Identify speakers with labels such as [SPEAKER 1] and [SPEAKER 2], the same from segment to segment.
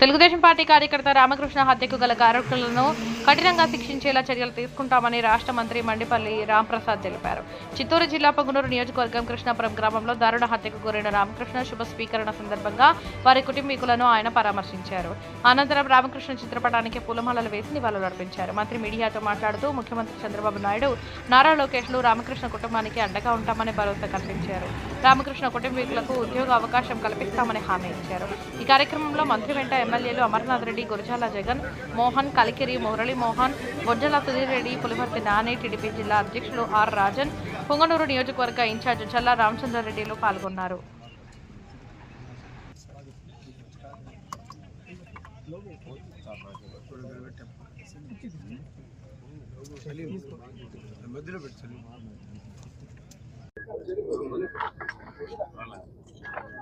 [SPEAKER 1] Telugu Desam party కార్యకర్త రామకృష్ణ హత్యకు గల కారకులను కఠినంగా శిక్షించేలా చర్యలు తీసుకుంటామని రాష్ట్ర మంత్రి మండిపల్లి రాంప్రసాద్ తెలిపారు. చిత్తూరు జిల్లా పగునూరు నియోజకవర్గం కృష్ణాపురం గ్రామంలో దారుణ హత్యకు గురైన రామకృష్ణ శుభ స్వీకరణ సందర్భంగా వారి కుటుంబీకులను ఆయన పరామర్శించారు. అనంతరం రామకృష్ణ చిత్రపటానికి పూలమాలలు వేసి నివాళులర్పించారు మంత్రి మీడియాతో మాట్లాడుతూ ముఖ్యమంత్రి చంద్రబాబు నాయుడు నారా లోకేష్లు రామకృష్ణ కుటుంబానికి అండగా ఉంటామని భరోసా కల్పించారు. రామకృష్ణ కుటుంబీకులకు ఉద్యోగ అవకాశం కల్పిస్తామని హామీ ఇచ్చారు. ఈ కార్యక్రమంలో మంత్రి వెంట ఎమ్మెల్యేలు అమర్నాథ్ రెడ్డి గురజాల జగన్ మోహన్ కలికిరి మురళీ మోహన్ బొజ్జల సుధీర్ రెడ్డి పులివర్తి నాని టీడీపీ జిల్లా అధ్యక్షులు ఆర్ రాజన్ పొంగనూరు నియోజకవర్గ ఇన్ఛార్జ్ చల్లా రామచంద్రారెడ్డిలు పాల్గొన్నారు.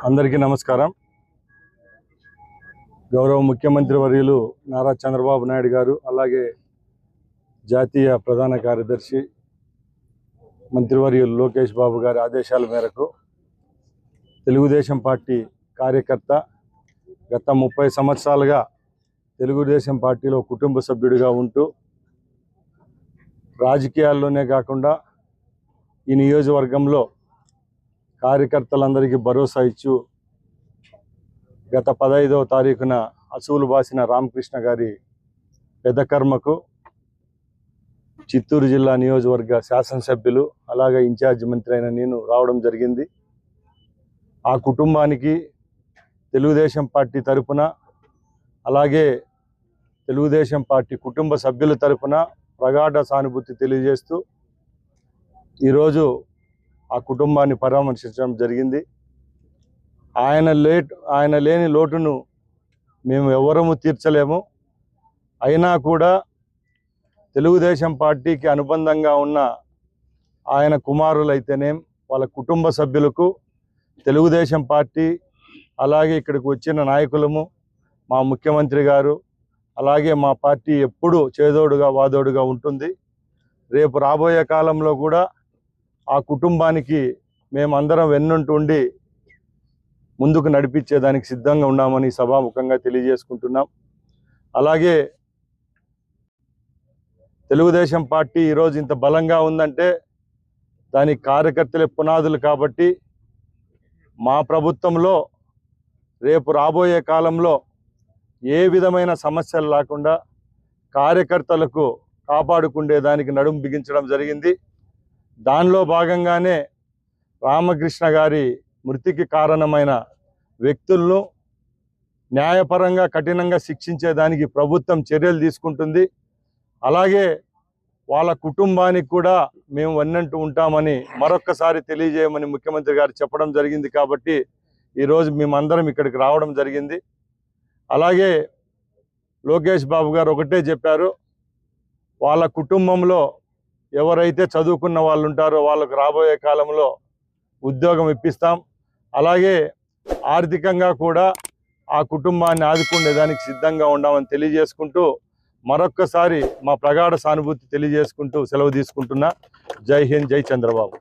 [SPEAKER 2] అందరికీ నమస్కారం. గౌరవ ముఖ్యమంత్రి వర్యులు నారా చంద్రబాబు నాయుడు గారు అలాగే జాతీయ ప్రధాన కార్యదర్శి మంత్రివర్యులు లోకేష్ బాబు గారి ఆదేశాల మేరకు తెలుగుదేశం పార్టీ కార్యకర్త గత ముప్పై సంవత్సరాలుగా తెలుగుదేశం పార్టీలో కుటుంబ సభ్యుడిగా ఉంటూ రాజకీయాల్లోనే కాకుండా ఈ నియోజకవర్గంలో కార్యకర్తలందరికీ భరోసా ఇచ్చు గత పదహైదవ తారీఖున అసూలు బాసిన రామకృష్ణ గారి పెదకర్మకు చిత్తూరు జిల్లా నియోజకవర్గ శాసనసభ్యులు అలాగే ఇన్ఛార్జ్ మంత్రి అయిన నేను రావడం జరిగింది. ఆ కుటుంబానికి తెలుగుదేశం పార్టీ తరపున అలాగే తెలుగుదేశం పార్టీ కుటుంబ సభ్యుల తరపున ప్రగాఢ సానుభూతి తెలియజేస్తూ ఈరోజు ఆ కుటుంబాన్ని పరామర్శించడం జరిగింది. ఆయన లేట్ ఆయన లేని లోటును మేము ఎవరము తీర్చలేము. అయినా కూడా తెలుగుదేశం పార్టీకి అనుబంధంగా ఉన్న ఆయన కుమారులైతేనేం వాళ్ళ కుటుంబ సభ్యులకు తెలుగుదేశం పార్టీ అలాగే ఇక్కడికి వచ్చిన నాయకులము మా ముఖ్యమంత్రి గారు అలాగే మా పార్టీ ఎప్పుడూ చేదోడుగా వాదోడుగా ఉంటుంది. రేపు రాబోయే కాలంలో కూడా ఆ కుటుంబానికి మేమందరం వెన్నుంటుండి ముందుకు నడిపించేదానికి సిద్ధంగా ఉన్నామని సభాముఖంగా తెలియజేసుకుంటున్నాం. అలాగే తెలుగుదేశం పార్టీ ఈరోజు ఇంత బలంగా ఉందంటే దాని కార్యకర్తలే పునాదులు కాబట్టి మా ప్రభుత్వంలో రేపు రాబోయే కాలంలో ఏ విధమైన సమస్యలు లేకుండా కార్యకర్తలకు కాపాడుకుండే దానికి నడుము బిగించడం జరిగింది. దానిలో భాగంగానే రామకృష్ణ గారి మృతికి కారణమైన వ్యక్తులను న్యాయపరంగా కఠినంగా శిక్షించేదానికి ప్రభుత్వం చర్యలు తీసుకుంటుంది. అలాగే వాళ్ళ కుటుంబానికి కూడా మేము వన్నంటూ ఉంటామని మరొక్కసారి తెలియజేయమని ముఖ్యమంత్రి గారు చెప్పడం జరిగింది కాబట్టి ఈరోజు మేమందరం ఇక్కడికి రావడం జరిగింది. అలాగే లోకేష్ బాబు గారు ఒకటే చెప్పారు వాళ్ళ కుటుంబంలో ఎవరైతే చదువుకున్న వాళ్ళు ఉంటారో వాళ్ళకు రాబోయే కాలంలో ఉద్యోగం ఇప్పిస్తాం. అలాగే ఆర్థికంగా కూడా ఆ కుటుంబాన్ని ఆదుకునేదానికి సిద్ధంగా ఉన్నామని తెలియజేసుకుంటూ మరొక్కసారి మా ప్రగాఢ సానుభూతి తెలియజేసుకుంటూ సెలవు తీసుకుంటున్నా. జై హింద్ జై చంద్రబాబు.